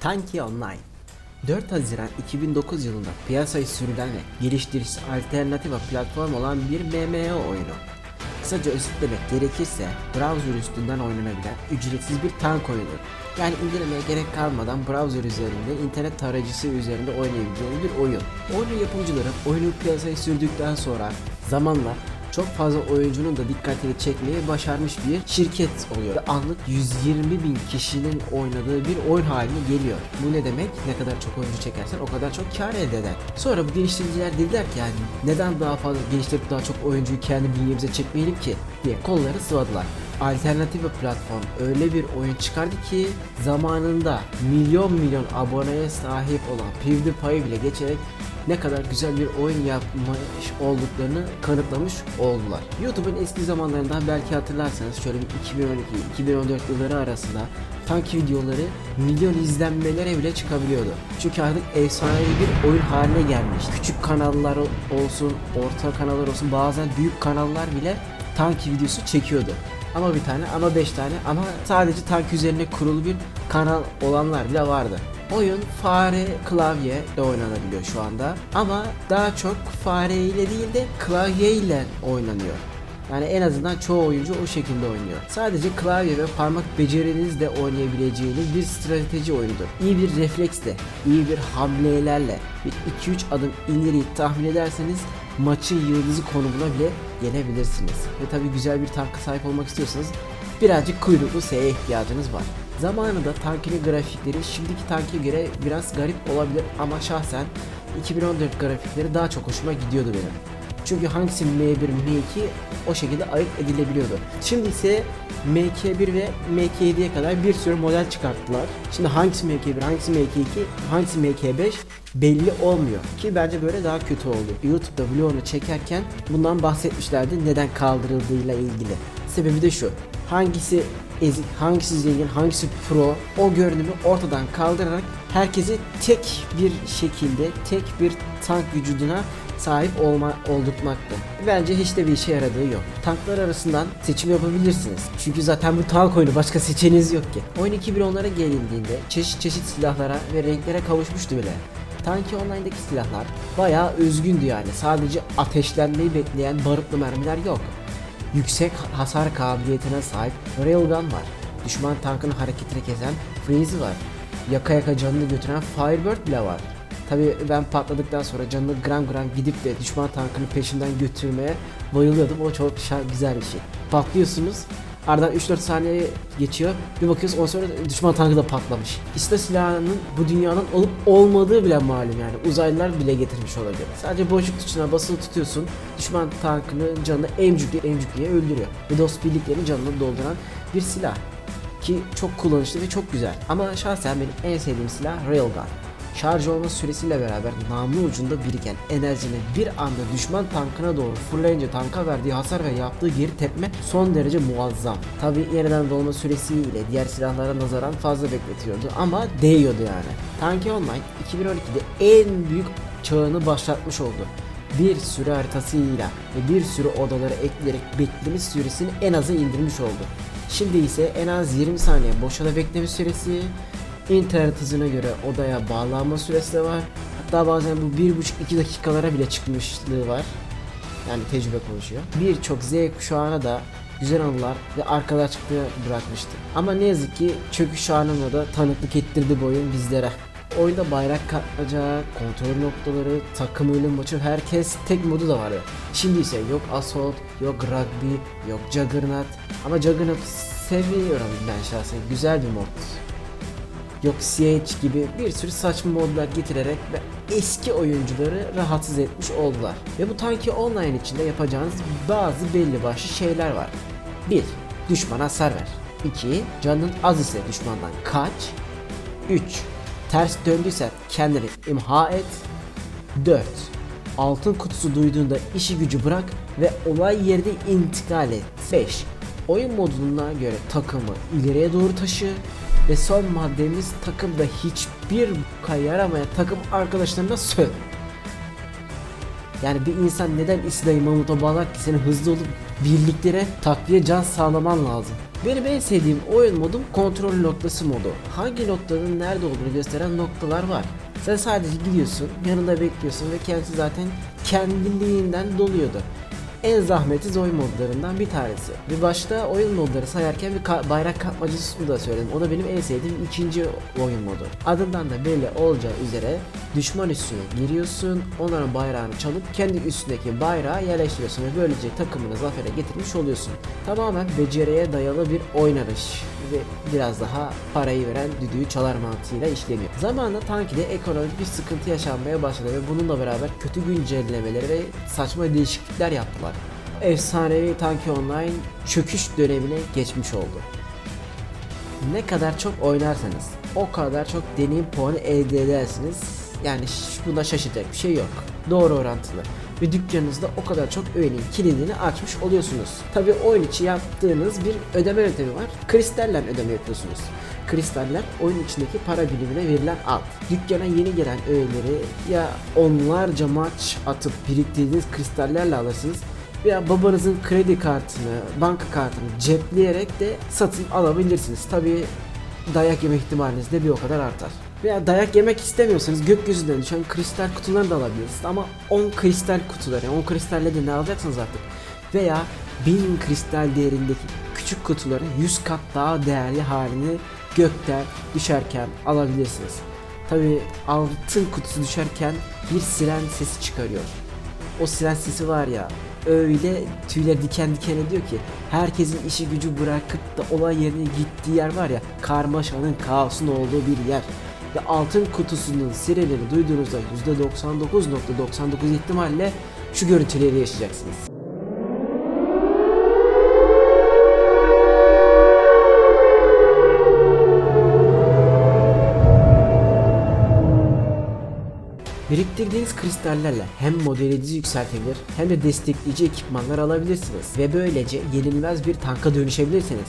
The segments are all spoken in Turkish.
Tanki Online 4 Haziran 2009 yılında piyasaya sürülen ve geliştiricisi alternatif platform olan bir MMO oyunu. Kısaca özetlemek gerekirse browser üstünden oynanabilen ücretsiz bir tank oyunu. Yani indirmeye gerek kalmadan browser üzerinde internet tarayıcısı üzerinde oynayabileceğiniz bir oyun. Oyunun yapımcıları oyunu piyasaya sürdükten sonra zamanla çok fazla oyuncunun da dikkatini çekmeyi başarmış bir şirket oluyor. Ve Anlık 120 bin kişinin oynadığı bir oyun haline geliyor. Bu ne demek? Ne kadar çok oyuncu çekersen o kadar çok kar elde eder. Sonra bu geliştiriciler dediler ki yani neden daha fazla geliştirip daha çok oyuncuyu kendi bünyemize çekmeyelim ki diye kolları sıvadılar. Alternatif bir platform öyle bir oyun çıkardı ki zamanında milyon milyon aboneye sahip olan PewDiePie bile geçerek ne kadar güzel bir oyun yapmış olduklarını kanıtlamış oldular. YouTube'un eski zamanlarından belki hatırlarsanız şöyle bir 2012-2014 yılları arasında tank videoları milyon izlenmelere bile çıkabiliyordu. Çünkü artık efsanevi bir oyun haline gelmiş. Küçük kanallar olsun, orta kanallar olsun bazen büyük kanallar bile tank videosu çekiyordu. Ama bir tane ama 5 tane ama sadece tank üzerine kurulu bir kanal olanlar bile vardı. Oyun fare klavye ile oynanabiliyor şu anda ama daha çok fare ile değil de klavye ile oynanıyor. Yani en azından çoğu oyuncu o şekilde oynuyor. Sadece klavye ve parmak becerinizle oynayabileceğiniz bir strateji oyunudur. İyi bir refleksle, iyi bir hamlelerle bir 2-3 adım ileri tahmin ederseniz maçın yıldızı konumuna bile gelebilirsiniz. Ve tabi güzel bir tanka sahip olmak istiyorsanız birazcık kuyruklu S'ye ihtiyacınız var. Zamanında tankinin grafikleri şimdiki tanke göre biraz garip olabilir ama şahsen 2014 grafikleri daha çok hoşuma gidiyordu benim. Çünkü hangisi M1, M2 o şekilde ayırt edilebiliyordu. Şimdi ise MK1 ve MK7'ye kadar bir sürü model çıkarttılar. Şimdi hangisi MK1, hangisi MK2, hangisi MK5 belli olmuyor. Ki bence böyle daha kötü oldu. YouTube'da vlogunu çekerken bundan bahsetmişlerdi neden kaldırıldığıyla ilgili. Sebebi de şu. Hangisi ezik, hangisi zengin, hangisi pro o görünümü ortadan kaldırarak herkesi tek bir şekilde tek bir tank vücuduna sahip olma oldurtmaktı. Bence hiç de bir işe yaradığı yok. Tanklar arasından seçim yapabilirsiniz. Çünkü zaten bu tank oyunu başka seçeneğiniz yok ki. Oyun 2010'lara gelindiğinde çeşit çeşit silahlara ve renklere kavuşmuştu bile. Tanki Online'daki silahlar bayağı özgündü yani. Sadece ateşlenmeyi bekleyen barutlu mermiler yok. Yüksek hasar kabiliyetine sahip Railgun var. Düşman tankının hareketini kesen Freeze var. Yaka yaka canını götüren Firebird bile var. Tabi ben patladıktan sonra canını gram gram gidip de düşman tankının peşinden götürmeye bayılıyordum. O çok güzel bir şey. Patlıyorsunuz. Ardından 3-4 saniye geçiyor. Bir bakıyoruz ondan sonra düşman tankı da patlamış. İşte silahının bu dünyanın olup olmadığı bile malum yani. Uzaylılar bile getirmiş olabilir. Sadece boşluk tuşuna basılı tutuyorsun. Düşman tankının canını emcükle emcükliye öldürüyor. Ve dost birliklerin canını dolduran bir silah. Ki çok kullanışlı ve çok güzel. Ama şahsen benim en sevdiğim silah Railgun. Şarj olma süresiyle beraber namlu ucunda biriken enerjini bir anda düşman tankına doğru fırlayınca tanka verdiği hasar ve yaptığı geri tepme son derece muazzam. Tabi yeniden dolma süresiyle diğer silahlara nazaran fazla bekletiyordu ama değiyordu yani. Tanki Online 2012'de en büyük çağını başlatmış oldu. Bir sürü haritasıyla ve bir sürü odaları ekleyerek bekleme süresini en aza indirmiş oldu. Şimdi ise en az 20 saniye boşada bekleme süresi, İnternet hızına göre odaya bağlanma süresi de var. Hatta bazen bu 1,5-2 dakikalara bile çıkmışlığı var. Yani tecrübe konuşuyor. Birçok Z kuşağına da güzel anılar ve arkadaşlıkları bırakmıştı. Ama ne yazık ki çöküş anına da tanıklık ettirdi bu oyun bizlere. Oyunda bayrak katmaca, kontrol noktaları, takım ölüm maçı herkes tek modu da vardı. Şimdi ise yok Assault, yok Rugby, yok Juggernaut. Ama Juggernaut'u seviyorum ben şahsen. Güzel bir mod yok CH gibi bir sürü saçma modlar getirerek ve eski oyuncuları rahatsız etmiş oldular. Ve bu tanki online içinde yapacağınız bazı belli başlı şeyler var. 1. Düşmana hasar ver. 2. Canın az ise düşmandan kaç. 3. Ters döndüyse kendini imha et. 4. Altın kutusu duyduğunda işi gücü bırak ve olay yerine intikal et. 5. Oyun moduna göre takımı ileriye doğru taşı ve son maddemiz takımda hiçbir boka yaramayan takım arkadaşlarına söv. Yani bir insan neden İsrail Mahmut'a bağlar ki senin hızlı olup birliklere takviye can sağlaman lazım. Benim en sevdiğim oyun modum kontrol noktası modu. Hangi noktanın nerede olduğunu gösteren noktalar var. Sen sadece gidiyorsun, yanında bekliyorsun ve kendisi zaten kendiliğinden doluyordu. En zahmetsiz oyun modlarından bir tanesi. Bir başta oyun modları sayarken bir ka- bayrak kapmacasını da söyledim. O da benim en sevdiğim ikinci oyun modu. Adından da belli olacağı üzere düşman üssüne giriyorsun, onların bayrağını çalıp kendi üstündeki bayrağı yerleştiriyorsun ve böylece takımını zafere getirmiş oluyorsun. Tamamen beceriye dayalı bir oynanış ve biraz daha parayı veren düdüğü çalar mantığıyla işleniyor. Zamanla Tanki'de ekonomik bir sıkıntı yaşanmaya başladı ve bununla beraber kötü güncellemeleri ve saçma değişiklikler yaptılar. Efsanevi Tanki Online çöküş dönemine geçmiş oldu. Ne kadar çok oynarsanız o kadar çok deneyim puanı elde edersiniz. Yani bunda şaşıracak bir şey yok. Doğru orantılı. Ve dükkanınızda o kadar çok öğenin kilidini açmış oluyorsunuz. Tabi oyun içi yaptığınız bir ödeme yöntemi var. Kristallen ödeme yapıyorsunuz. Kristaller oyun içindeki para birimine verilen alt. Dükkana yeni gelen öğeleri ya onlarca maç atıp biriktirdiğiniz kristallerle alırsınız veya babanızın kredi kartını, banka kartını cepleyerek de satın alabilirsiniz. Tabi dayak yeme ihtimaliniz de bir o kadar artar. Veya dayak yemek istemiyorsanız gökyüzünden düşen kristal kutularını da alabilirsiniz. Ama 10 kristal kutuları, 10 kristalle de ne alacaksınız artık? Veya 1000 kristal değerindeki küçük kutuların 100 kat daha değerli halini gökten düşerken alabilirsiniz. Tabi altın kutusu düşerken bir siren sesi çıkarıyor. O siren sesi var ya öyle tüyler diken diken ediyor ki herkesin işi gücü bırakıp da olay yerine gittiği yer var ya karmaşanın kaosun olduğu bir yer. Ve altın kutusunun sirenini duyduğunuzda %99.99 ihtimalle şu görüntüleri yaşayacaksınız. Biriktirdiğiniz kristallerle hem modelinizi yükseltebilir hem de destekleyici ekipmanlar alabilirsiniz ve böylece yenilmez bir tanka dönüşebilirsiniz.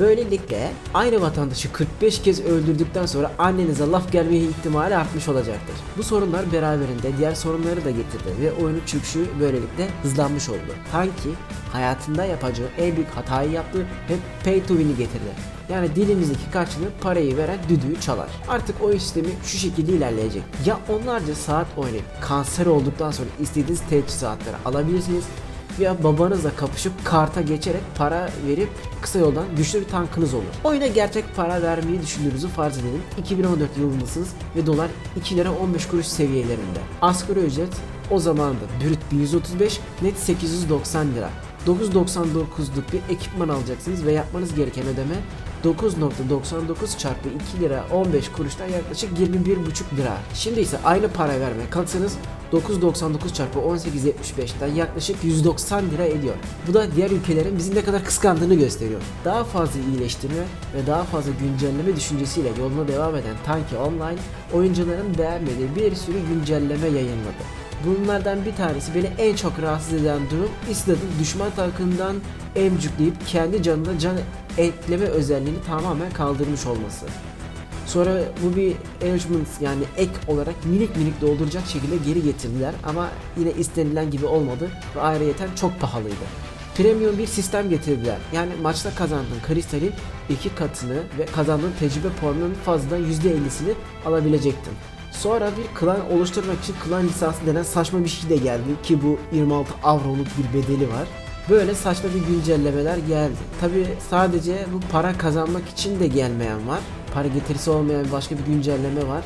Böylelikle aynı vatandaşı 45 kez öldürdükten sonra annenize laf gelme ihtimali artmış olacaktır. Bu sorunlar beraberinde diğer sorunları da getirdi ve oyunun çöküşü böylelikle hızlanmış oldu. Tanki hayatında yapacağı en büyük hatayı yaptı ve pay to win'i getirdi. Yani dilimizdeki karşılığı parayı veren düdüğü çalar. Artık oyun sistemi şu şekilde ilerleyecek. Ya onlarca saat oynayıp kanser olduktan sonra istediğiniz teçhizatları alabilirsiniz veya babanızla kapışıp karta geçerek para verip kısa yoldan güçlü bir tankınız olur. Oyuna gerçek para vermeyi düşündüğünüzü farz edelim. 2014 yılındasınız ve dolar 2 lira 15 kuruş seviyelerinde. Asgari ücret o zaman da brüt 1135, net 890 lira. 9.99'luk bir ekipman alacaksınız ve yapmanız gereken ödeme 9.99 çarpı 2 lira 15 kuruştan yaklaşık 21,5 lira. Şimdi ise aynı para vermeye kalksanız 9.99 çarpı 18.75'ten yaklaşık 190 lira ediyor. Bu da diğer ülkelerin bizi ne kadar kıskandığını gösteriyor. Daha fazla iyileştirme ve daha fazla güncelleme düşüncesiyle yoluna devam eden Tanki Online oyuncuların beğenmediği bir sürü güncelleme yayınladı. Bunlardan bir tanesi beni en çok rahatsız eden durum İslad'ın düşman tankından emcükleyip kendi canına can ekleme özelliğini tamamen kaldırmış olması. Sonra bu bir enrichment yani ek olarak minik minik dolduracak şekilde geri getirdiler ama yine istenilen gibi olmadı ve ayrıyeten çok pahalıydı. Premium bir sistem getirdiler. Yani maçta kazandığın kristalin iki katını ve kazandığın tecrübe puanının fazladan %50'sini alabilecektin. Sonra bir klan oluşturmak için klan lisansı denen saçma bir şey de geldi ki bu 26 avroluk bir bedeli var. Böyle saçma bir güncellemeler geldi. Tabi sadece bu para kazanmak için de gelmeyen var. Para getirisi olmayan başka bir güncelleme var.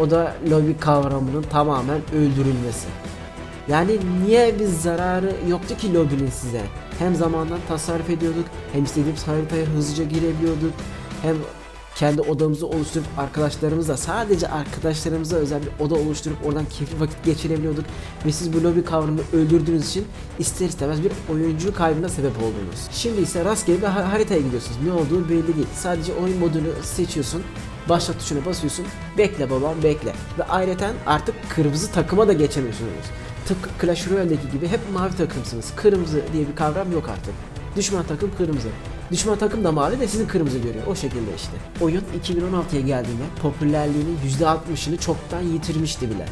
O da lobi kavramının tamamen öldürülmesi. Yani niye bir zararı yoktu ki lobinin size? Hem zamandan tasarruf ediyorduk, hem istediğimiz haritaya hızlıca girebiliyorduk, hem kendi odamızı oluşturup arkadaşlarımızla sadece arkadaşlarımıza özel bir oda oluşturup oradan keyifli vakit geçirebiliyorduk ve siz bu lobi kavramını öldürdüğünüz için ister istemez bir oyuncu kaybına sebep oldunuz. Şimdi ise rastgele bir ha- haritaya gidiyorsunuz. Ne olduğu belli değil. Sadece oyun modunu seçiyorsun. Başlat tuşuna basıyorsun. Bekle babam bekle. Ve ayrıca artık kırmızı takıma da geçemiyorsunuz. Tıpkı Clash Royale'deki gibi hep mavi takımsınız. Kırmızı diye bir kavram yok artık. Düşman takım kırmızı. Düşman takım da mavi de sizin kırmızı görüyor. O şekilde işte. Oyun 2016'ya geldiğinde popülerliğinin %60'ını çoktan yitirmişti bile.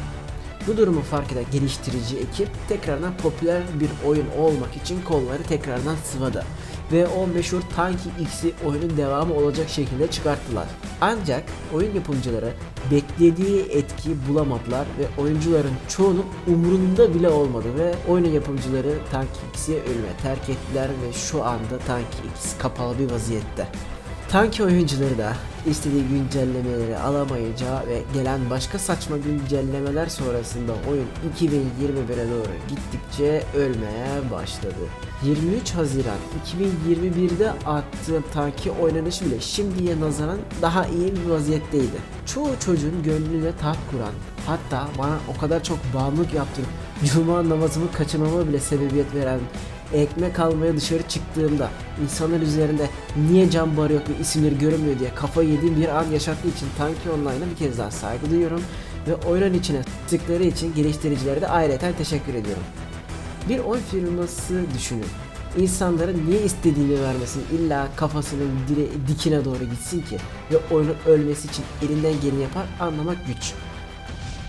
Bu durumu fark eden geliştirici ekip tekrardan popüler bir oyun olmak için kolları tekrardan sıvadı. Ve o meşhur Tanki X'i oyunun devamı olacak şekilde çıkarttılar. Ancak oyun yapımcıları beklediği etki bulamadılar ve oyuncuların çoğunun umurunda bile olmadı ve oyunun yapımcıları Tanki X'i ölüme terk ettiler ve şu anda Tanki X kapalı bir vaziyette. Tanki oyuncuları da istediği güncellemeleri alamayınca ve gelen başka saçma güncellemeler sonrasında oyun 2021'e doğru gittikçe ölmeye başladı. 23 Haziran 2021'de attığım Tanki oynanışı bile şimdiye nazaran daha iyi bir vaziyetteydi. Çoğu çocuğun gönlüne taht kuran hatta bana o kadar çok bağımlılık yaptırıp cuma namazımı kaçırmama bile sebebiyet veren ekmek almaya dışarı çıktığımda insanlar üzerinde niye can barı yok ve isimleri görünmüyor diye kafa yediğim bir an yaşattığı için Tanki Online'a bir kez daha saygı duyuyorum ve oyunun içine tıkları için geliştiricilere de ayrıca teşekkür ediyorum. Bir oyun firması düşünün. İnsanların niye istediğini vermesin illa kafasının dire, dikine doğru gitsin ki ve oyunun ölmesi için elinden geleni yapar anlamak güç.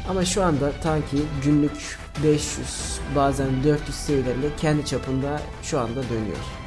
Ama şu anda Tanki günlük 500 bazen 400 seviyelerinde kendi çapında şu anda dönüyor.